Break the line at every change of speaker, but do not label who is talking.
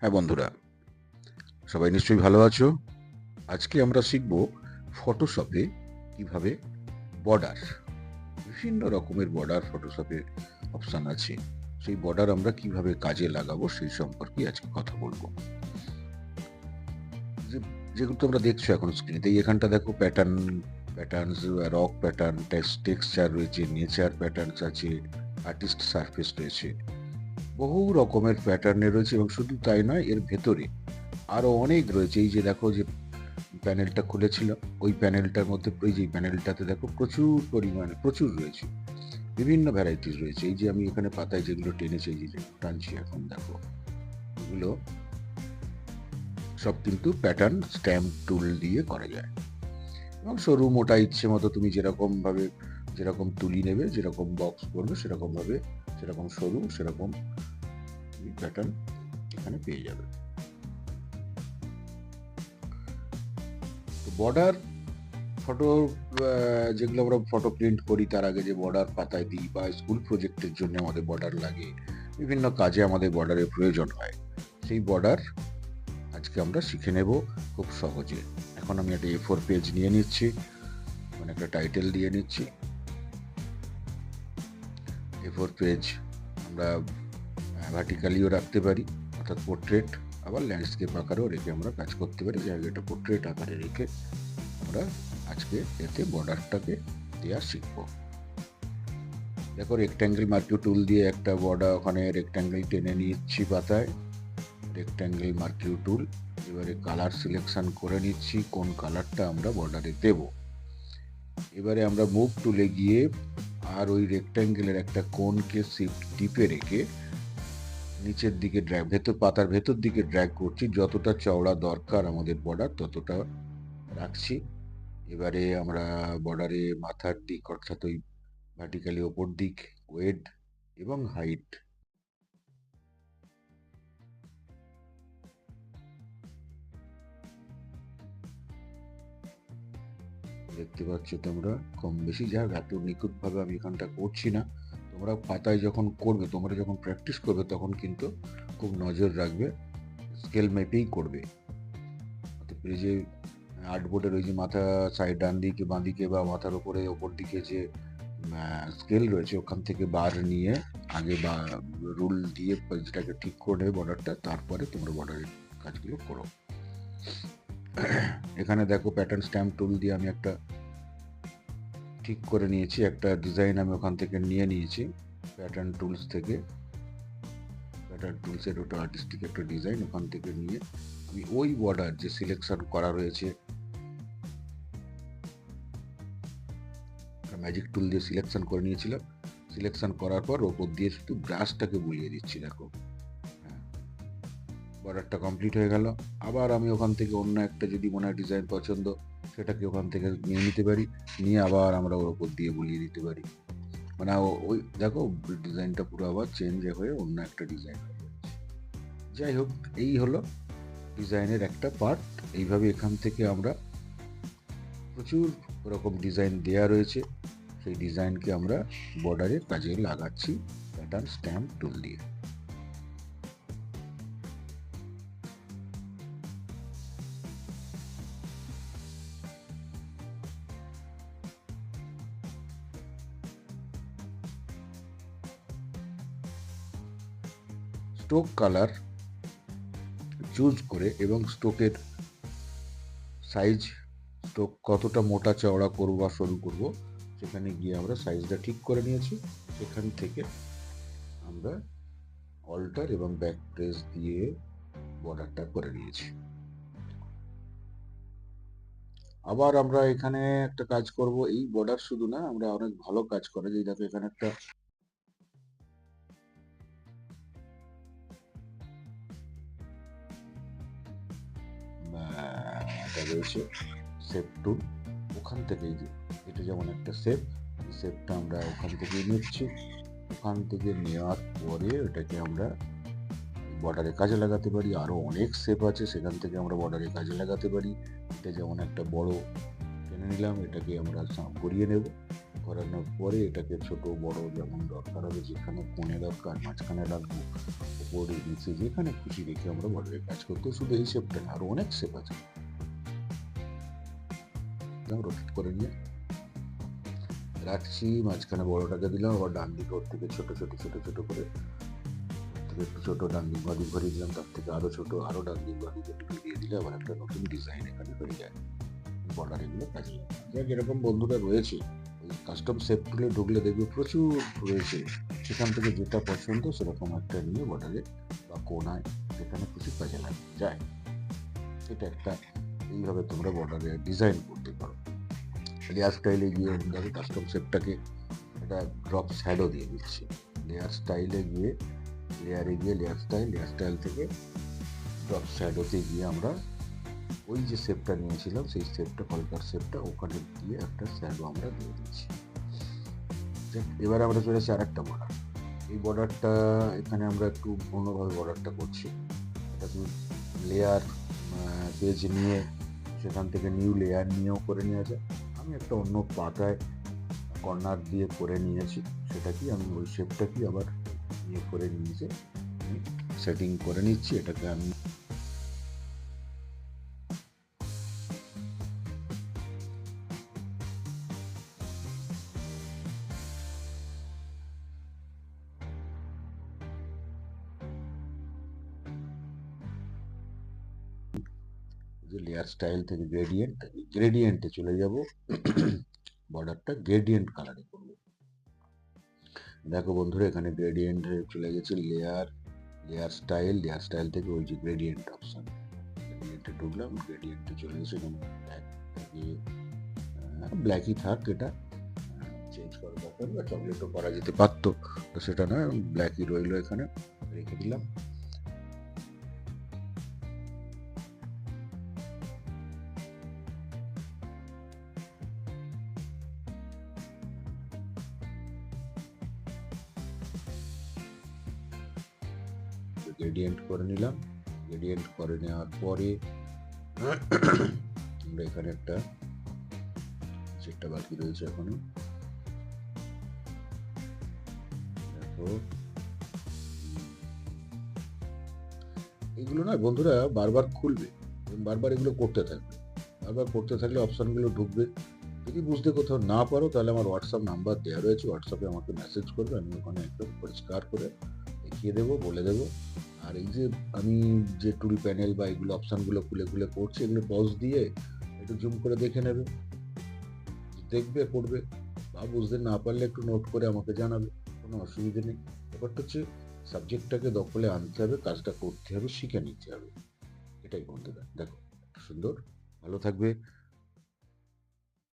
হ্যাঁ বন্ধুরা, সবাই নিশ্চয়ই ভালো আছো? আজকে আমরা শিখব ফটোশপে কীভাবে বর্ডার বিভিন্ন রকমের বর্ডার ফটোশপে অপশান আছে। সেই বর্ডার আমরা কীভাবে কাজে লাগাবো সেই সম্পর্কে আজকে কথা বলব। যেগুলো তোমরা দেখছ এখন স্ক্রিনেতে এখানটা দেখো pattern patterns rock pattern texture রয়েছে নেচার প্যাটার্নস আছে আর্টিস্ট সারফেস রয়েছে। বহু রকমের প্যাটার্নে রয়েছে এবং শুধু তাই নয়, এর ভেতরে আরও অনেক রয়েছে। এই যে দেখো যে প্যানেলটা খুলেছিল, ওই প্যানেলটার মধ্যে ওই যে প্যানেলটাতে দেখো প্রচুর পরিমাণে, প্রচুর রয়েছে। বিভিন্ন ভ্যারাইটিস রয়েছে। এই যে আমি এখানে পাতায় যেগুলো টেনেছি, এই যে টানছি এখন দেখো, এগুলো সব কিন্তু প্যাটার্ন স্ট্যাম্প টুল দিয়ে করা যায়। এবং সরু মোটা ইচ্ছে মতো তুমি যেরকমভাবে যেরকম তুলি নেবে, যেরকম বক্স করবে সেরকমভাবে সেরকম সরু সেরকম প্যাটার্ন এখানে পেয়ে যাবে। বর্ডার ফটো যেগুলো আমরা ফটো প্রিন্ট করি, তার আগে যে বর্ডার পাতায় দিই বা স্কুল প্রজেক্টের জন্য আমাদের বর্ডার লাগে, বিভিন্ন কাজে আমাদের বর্ডারের প্রয়োজন হয়। সেই বর্ডার আজকে আমরা শিখে নেব খুব সহজে। এখন আমি একটা এ ফোর পেজ নিয়ে নিচ্ছি মানে একটা টাইটেল দিয়ে নিচ্ছি। এ ফোর পেজ আমরা ভার্টিক্যালিও রাখতে পারি, অর্থাৎ পোর্ট্রেট আবার ল্যান্ডস্কেপ আকারেও রেখে আমরা কাজ করতে পারি, জায়গাটা পোর্ট্রেট আকারে রেখে আমরা আজকে এতে বর্ডারটাকে দেওয়া শিখব। দেখো রেক্ট্যাঙ্গেল মার্কিউ টুল দিয়ে একটা বর্ডার ওখানে রেক্ট্যাঙ্গেল টেনে নিচ্ছি পাতায় রেক্ট্যাঙ্গেল মার্কিউ টুল এবারে কালার সিলেকশন করে নিচ্ছি, কোন কালারটা আমরা বর্ডারে দেব। এবারে আমরা মুভ টুলে গিয়ে আর ওই রেক্ট্যাঙ্গেলের একটা কোনকে শিফট টিপে রেখে নিচের দিকে ড্র্যাগ ভেতর, পাতার ভেতর দিকে ড্র্যাগ করছি। যতটা চওড়া দরকার আমাদের বর্ডার ততটা রাখছি। এবারে আমরা বর্ডারে মাথার দিক, অর্থাৎ ওই ভার্টিক্যালি ওপর দিক ওয়েড এবং হাইট দেখতে পাচ্ছ তোমরা কম বেশি যা এত নিখুঁতভাবে আমি এখানটা করছি না। তোমরা পাতায় যখন করবে, তোমরা যখন প্র্যাকটিস করবে, তখন কিন্তু খুব নজর রাখবে স্কেল মেপেই করবে। এই যে আর্টবোর্ডের ওই যে মাথা সাইড ডান দিকে, বাঁ দিকে বা মাথার উপরে, ওপর দিকে যে স্কেল রয়েছে, ওখান থেকে বার নিয়ে আগে বা রুল দিয়ে যেটাকে ঠিক করে বর্ডারটা তারপরে তোমরা বর্ডারের কাজগুলো করো। এখানে দেখো প্যাটার্ন স্ট্যাম্প টুল দিয়ে আমি একটা ঠিক করে নিয়েছি, একটা ডিজাইন আমি ওখান থেকে নিয়ে নিয়েছি প্যাটার্ন টুলস থেকে। প্যাটার্ন টুলসের ওটা আর্টিস্টিক একটা ডিজাইন ওখান থেকে নিয়ে আমি ওই বর্ডার যে সিলেকশন করা রয়েছে ম্যাজিক টুল দিয়ে সিলেকশন করে নিয়েছিলাম। সিলেকশন করার পর ওপর দিয়ে শুধু ব্রাশটাকে বুলিয়ে দিচ্ছি, দেখো। বর্ডারটা কমপ্লিট হয়ে গেল। আবার আমি ওখান থেকে অন্য একটা যদি মনে হয় ডিজাইন পছন্দ, সেটাকে ওখান থেকে নিয়ে নিতে পারি। নিয়ে আবার আমরা ওর ওপর দিয়ে বলিয়ে দিতে পারি। মানে ওই দেখো ডিজাইনটা পুরো আবার চেঞ্জ হয়ে অন্য একটা ডিজাইন হয়ে যাচ্ছে। যাই হোক, এই হলো ডিজাইনের একটা পার্ট এইভাবে এখান থেকে আমরা প্রচুর রকম ডিজাইন দেয়া রয়েছে। সেই ডিজাইনকে আমরা বর্ডারে কাজে লাগাচ্ছি। প্যাটার্ন স্ট্যাম্প টুল দিয়ে। স্টোক কালার চুজ করে এবং স্টোকের সাইজ, স্টোক কতটা মোটা চওড়া করব বা সরু করব, সেখানে গিয়ে আমরা সাইজটা ঠিক করে নিয়েছি। সেখান থেকে আমরা অল্টার এবং ব্যাক প্রেস দিয়ে বর্ডারটা করে নিয়েছি। আবার আমরা এখানে একটা কাজ করব, এই বর্ডার শুধু না, আমরা অনেক ভালো কাজ করে যে দেখো এখানে একটা রয়েছে সেপ টুল ওখান থেকেই এটা যেমন একটা এই সেপটা আমরা ওখান থেকে নিচ্ছি। ওখান থেকে নেওয়ার পরে ওটাকে আমরা বর্ডারে কাজে লাগাতে পারি। আরও অনেক সেপ আছে, সেখান থেকে আমরা বর্ডারে কাজে লাগাতে পারি। এটা যেমন একটা বড় টেনে নিলাম, এটাকে আমরা গড়িয়ে নেব। করানোর পরে এটাকে ছোট, বড় যেমন দরকার হবে, যেখানে কোণে দরকার, মাঝখানে রাখব ওপরে নিচে যেখানে খুশি রেখে আমরা বর্ডারে কাজ করতে শুধু এই শেপটা না, আরও অনেক শেপ আছে। রোটেট করে নিয়ে। রাখছি, মাঝখানে বড়টাকে দিলাম, আবার ডান দিকে ওর থেকে ছোটো ছোটো ছোটো ছোটো করে থেকে একটু ছোটো ডান দিক বাদিক ভরিয়ে দিলাম, তার থেকে আরও ছোটো আরও ডান দিক বাদিক দিয়ে দিলে আবার একটা নতুন ডিজাইন এখানে হয়ে যায়। বর্ডার এগুলো কাজে যাক এরকম বন্ধুরা রয়েছে কাস্টম সেট টুলে ঢুকলে দেখবে প্রচুর রয়েছে। সেখান থেকে যেটা পছন্দ সেরকম একটা নিয়ে বর্ডারে বা কোনায় যেখানে খুশি কাজে লাগে যায় এটা একটা এইভাবে তোমরা বর্ডারে ডিজাইন করতে পারো। লেয়ার স্টাইলে গিয়ে দেখো কাস্টম সেটটাকে একটা ড্রপ শ্যাডো দিয়ে দিচ্ছি। লেয়ার স্টাইলে গিয়ে লেয়ারে গিয়ে লেয়ার স্টাইল লেয়ার স্টাইল থেকে ড্রপ শ্যাডোতে গিয়ে আমরা ওই যে শেপটা নিয়েছিলাম, সেই শেপটা কলকার শেপটা ওখানে দিয়ে একটা শ্যাডো আমরা দিয়ে দিচ্ছি। এবার আমরা চলে আসছি আর একটা বর্ডার এই বর্ডারটা এখানে আমরা একটু অন্যভাবে বর্ডারটা করছি। এটা তুমি লেয়ার পেজ নিয়ে সেখান থেকে নিউ লেয়ার নিয়েও করে নেওয়া যায়। আমি একটা অন্য পাতায় কর্নার দিয়ে করে নিয়েছি। সেটা কি? আমি ওই শেপটা কি আবার ইয়ে করে নিয়েছি? সেটিং করে নিচ্ছি। এটাকে আমি যে লেয়ার স্টাইল থেকে গ্রেডিয়েন্ট গ্রেডিয়েন্টে চলে যাব। বর্ডারটা গ্রেডিয়েন্ট কালারে করব। দেখো বন্ধুরা, এখানে গ্রেডিয়েন্ট চলে গেছে layer layer style layer style থেকে ওই যে গ্রেডিয়েন্ট অপশন গ্রেডিয়েন্টে ঢুকলাম গ্রেডিয়েন্টে চলে গেছে এখানে ব্ল্যাকটাকে ব্ল্যাকই থাক এটা। চেঞ্জ করার দরকার বা চকলেটও করা যেতে পারতো, তো সেটা না ব্ল্যাকই রইল এখানে, রেখে দিলাম। গ্রেডিয়েন্ট করে নিলাম। গ্রেডিয়েন্ট করে নেওয়ার পরে আমরা এখানে একটা যেটা বাকি রয়েছে এখনও। দেখো। এগুলো না বন্ধুরা বারবার খুলবে বারবার এগুলো করতে থাকবে। বারবার করতে থাকলে অপশানগুলো ঢুকবে। যদি বুঝতে কোথাও না পারো তাহলে আমার হোয়াটসঅ্যাপ নাম্বার দেওয়া রয়েছে। হোয়াটসঅ্যাপে আমাকে মেসেজ করবে, আমি ওখানে একদম পরিষ্কার করে দেখিয়ে দেবো, বলে দেবো। আর এই যে আমি যে টুল প্যানেল বা এগুলো অপশানগুলো খুলে খুলে করছি, এগুলো পজ দিয়ে একটু জুম করে দেখে নেবে। দেখবে করবে বা বুঝতে না পারলে একটু নোট করে আমাকে জানাবে, কোনো অসুবিধে নেই। ব্যাপারটা হচ্ছে সাবজেক্টটাকে দখলে আনতে হবে, কাজটা করতে হবে, শিখে নিতে হবে। এটাই বন্ধুরা, দেখো, সুন্দর। ভালো থাকবে।